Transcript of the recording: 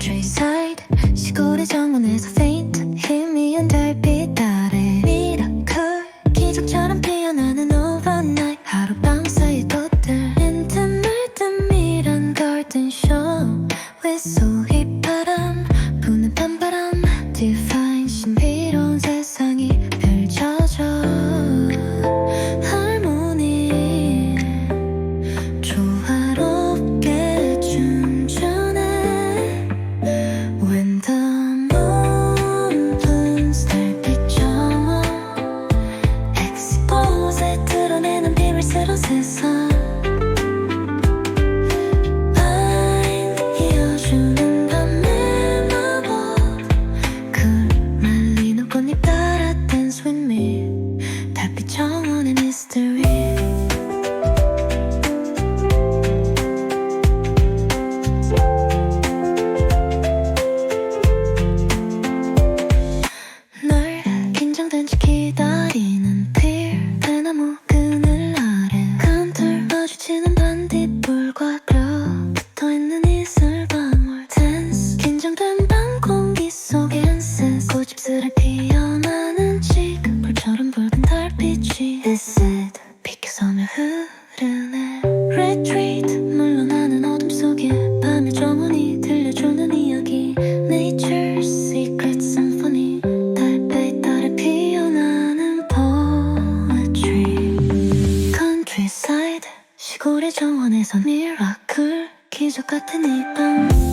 countryside 시골의 정원에서 faint him 곳에 드러내는 비밀스러운 세상. 빛이 햇빛 흐르네. Retreat 물러나는 어둠 속에 밤의 정원이 들려주는 이야기. Nature Secret Symphony 달빛 아래 피어나는 Poetry. Countryside 시골의 정원에서 미라클 기적 같은 이밤.